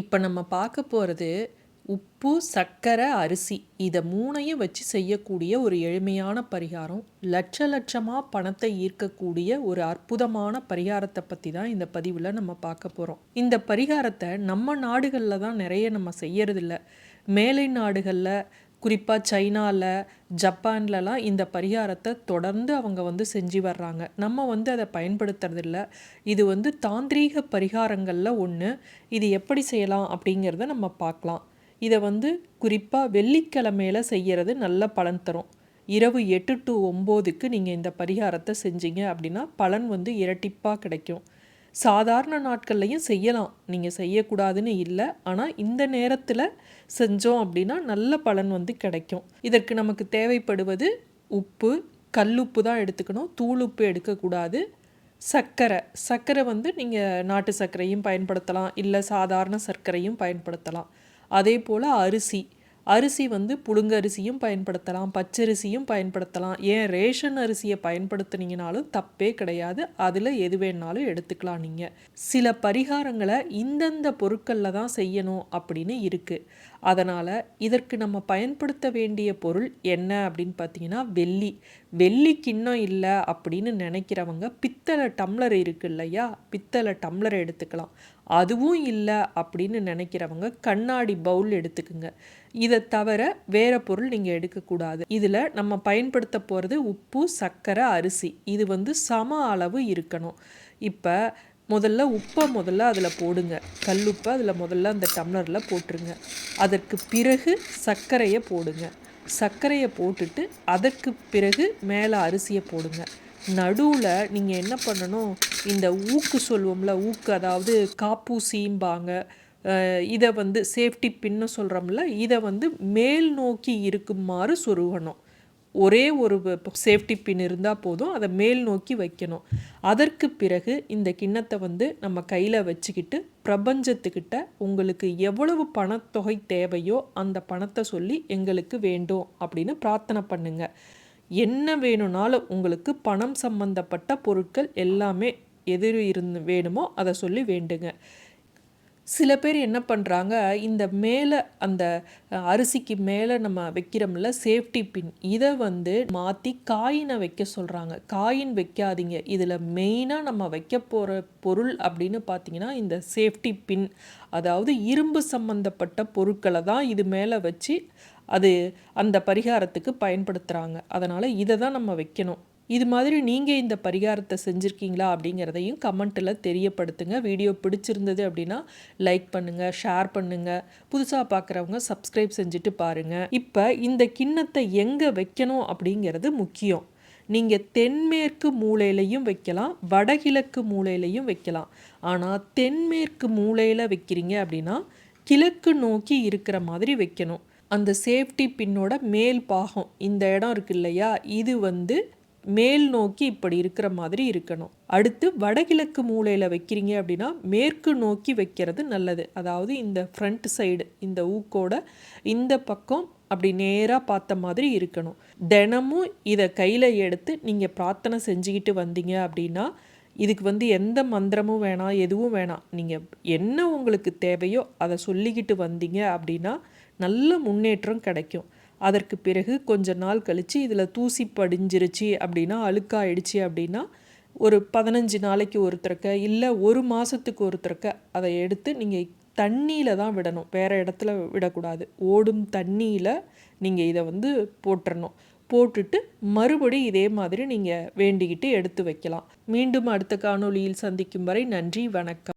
இப்போ நம்ம பார்க்க போகிறது உப்பு சர்க்கரை அரிசி. இதை மூணையும் வச்சு செய்யக்கூடிய ஒரு எளிமையான பரிகாரம். லட்ச லட்சமாக பணத்தை ஈர்க்கக்கூடிய ஒரு அற்புதமான பரிகாரத்தை பற்றி தான் இந்த பதிவில் நம்ம பார்க்க போகிறோம் இந்த பரிகாரத்தை நம்ம நாடுகளில் தான் நிறைய நம்ம செய்யறதில்ல. மேலை நாடுகளில் குறிப்பாக சைனாவில் ஜப்பான்லலாம் இந்த பரிகாரத்தை தொடர்ந்து அவங்க வந்து செஞ்சு வர்றாங்க. நம்ம வந்து அதை பயன்படுத்துறதில்ல. இது வந்து தாந்திரீக பரிகாரங்களில் ஒன்று இது எப்படி செய்யலாம் அப்படிங்கிறத நம்ம பார்க்கலாம். இதை வந்து குறிப்பாக வெள்ளிக்கிழமையில் செய்கிறது நல்ல பலன் தரும். இரவு எட்டு டு ஒம்போதுக்கு நீங்கள் இந்த பரிகாரத்தை செஞ்சீங்க அப்படின்னா பலன் வந்து இரட்டிப்பாக கிடைக்கும். சாதாரண நாட்கள்லையும் செய்யலாம். நீங்கள் செய்யக்கூடாதுன்னு இல்லை. ஆனால் இந்த நேரத்தில் செஞ்சோம் அப்படின்னா நல்ல பலன் வந்து கிடைக்கும். இதற்கு நமக்கு தேவைப்படுவது உப்பு கல்லுப்பு தான் எடுத்துக்கணும். தூளுப்பு எடுக்கக்கூடாது. சர்க்கரை. சர்க்கரை வந்து நீங்கள் நாட்டு சர்க்கரையும் பயன்படுத்தலாம். இல்லை சாதாரண சர்க்கரையும் பயன்படுத்தலாம். அதே போல் அரிசி. அரிசி வந்து புழுங்கரிசியும் பயன்படுத்தலாம் பச்சரிசியும் பயன்படுத்தலாம். ஏன் ரேஷன் அரிசியை பயன்படுத்துனீங்கனாலும் தப்பே கிடையாது. அதில் எது வேணாலும் எடுத்துக்கலாம் நீங்கள் சில பரிகாரங்களை இந்தந்த பொருட்களில் தான் செய்யணும் அப்படின்னு இருக்குது அதனால் இதற்கு நம்ம பயன்படுத்த வேண்டிய பொருள் என்ன அப்படின்னு பார்த்தீங்கன்னா வெள்ளி. வெள்ளி கிண்ணம் இல்லை அப்படின்னு நினைக்கிறவங்க பித்தளை டம்ளர் இருக்கு இல்லையா? பித்தளை டம்ளர் எடுத்துக்கலாம். அதுவும் இல்லை அப்படின்னு நினைக்கிறவங்க கண்ணாடி பவுல் எடுத்துக்குங்க. இதை தவிர வேறு பொருள் நீங்கள் எடுக்கக்கூடாது. இதில் நம்ம பயன்படுத்த போகிறது உப்பு சர்க்கரை அரிசி. இது வந்து சம அளவு இருக்கணும். இப்போ முதல்ல உப்பை முதல்ல அதில் போடுங்க. கல்லுப்பை அதில் முதல்ல அந்த டம்ளரில் போட்டுருங்க. அதற்கு பிறகு சர்க்கரையை போடுங்க. சர்க்கரையை போட்டுட்டு அதற்கு பிறகு மேலே அரிசியை போடுங்க. நடுவில் நீங்கள் என்ன பண்ணணும்? இந்த ஊக்கு சொல்வோம்ல ஊக்கு அதாவது காப்பூசிம்பாங்க. இதை வந்து சேஃப்டி பின்னு சொல்கிறோம்ல இதை வந்து மேல் நோக்கி இருக்குமாறு சொருகணும். ஒரே ஒரு சேஃப்டி பின் இருந்தால் போதும் அதை மேல் நோக்கி வைக்கணும். அதற்கு பிறகு இந்த கிண்ணத்தை வந்து நம்ம கையில் வச்சுக்கிட்டு பிரபஞ்சத்துக்கிட்ட உங்களுக்கு எவ்வளவு பணத்தொகை தேவையோ அந்த பணத்தை சொல்லி எங்களுக்கு வேண்டும் அப்படின்னு பிரார்த்தனை பண்ணுங்கள் என்ன வேணும்னாலும் உங்களுக்கு பணம் சம்பந்தப்பட்ட பொருட்கள் எல்லாமே எதிர் இருந்து வேணுமோ அதை சொல்லி வேண்டுங்க. சில பேர் என்ன பண்ணுறாங்க இந்த மேலே அந்த அரிசிக்கு மேலே நம்ம வைக்கிறோம்ல சேஃப்டி பின் இதை வந்து மாற்றி காயினை வைக்க சொல்கிறாங்க காயின் வைக்காதீங்க. இதில் மெயினாக நம்ம வைக்க போகிற பொருள் அப்படின்னு பார்த்தீங்கன்னா இந்த சேஃப்டி பின் அதாவது இரும்பு சம்மந்தப்பட்ட பொருட்களை தான் இது மேலே வச்சு அது அந்த பரிகாரத்துக்கு பயன்படுத்துகிறாங்க அதனால் இதை தான் நம்ம வைக்கணும். இது மாதிரி நீங்கள் இந்த பரிகாரத்தை செஞ்சுருக்கீங்களா அப்படிங்கிறதையும் கமெண்ட்டில் தெரியப்படுத்துங்க. வீடியோ பிடிச்சிருந்தது அப்படின்னா லைக் பண்ணுங்கள் ஷேர் பண்ணுங்கள் புதுசாக பார்க்குறவங்க சப்ஸ்கிரைப் செஞ்சுட்டு பாருங்கள் இப்போ இந்த கிண்ணத்தை எங்கே வைக்கணும் அப்படிங்கிறது முக்கியம். நீங்கள் தென்மேற்கு மூலையிலையும் வைக்கலாம் வடகிழக்கு மூலையிலையும் வைக்கலாம். ஆனால் தென்மேற்கு மூலையில் வைக்கிறீங்க அப்படின்னா கிழக்கு நோக்கி இருக்கிற மாதிரி வைக்கணும். அந்த சேஃப்டி பின்னோட மேல் பாகம் இந்த இடம் இருக்கு இல்லையா? இது வந்து மேல் நோக்கி இப்படி இருக்கிற மாதிரி இருக்கணும். அடுத்து வடகிழக்கு மூலையில் வைக்கிறீங்க அப்படின்னா மேற்கு நோக்கி வைக்கிறது நல்லது. அதாவது இந்த ஃப்ரண்ட் சைடு இந்த ஊக்கோட இந்த பக்கம் அப்படி நேராக பார்த்த மாதிரி இருக்கணும். தினமும் இதை கையில் எடுத்து நீங்கள் பிரார்த்தனை செஞ்சுக்கிட்டு வந்தீங்க அப்படின்னா இதுக்கு வந்து எந்த மந்திரமும் வேணாம் எதுவும் வேணாம். நீங்கள் என்ன உங்களுக்கு தேவையோ அதை சொல்லிக்கிட்டு வந்தீங்க அப்படின்னா நல்ல முன்னேற்றம் கிடைக்கும். அதற்கு பிறகு கொஞ்ச நாள் கழித்து இதில் தூசி படிஞ்சிருச்சு அப்படின்னா அழுக்காயிடுச்சு அப்படின்னா ஒரு பதினஞ்சு நாளைக்கு ஒருத்தருக்க இல்லை ஒரு மாதத்துக்கு ஒருத்தருக்க அதை எடுத்து நீங்கள் தண்ணியில் தான் விடணும். வேறு இடத்துல விடக்கூடாது. ஓடும் தண்ணியில் நீங்கள் இதை வந்து போட்டுறணும். போட்டுட்டு மறுபடி இதே மாதிரி நீங்கள் வேண்டிக்கிட்டு எடுத்து வைக்கலாம். மீண்டும் அடுத்த காணொளியில் சந்திக்கும் வரை நன்றி வணக்கம்.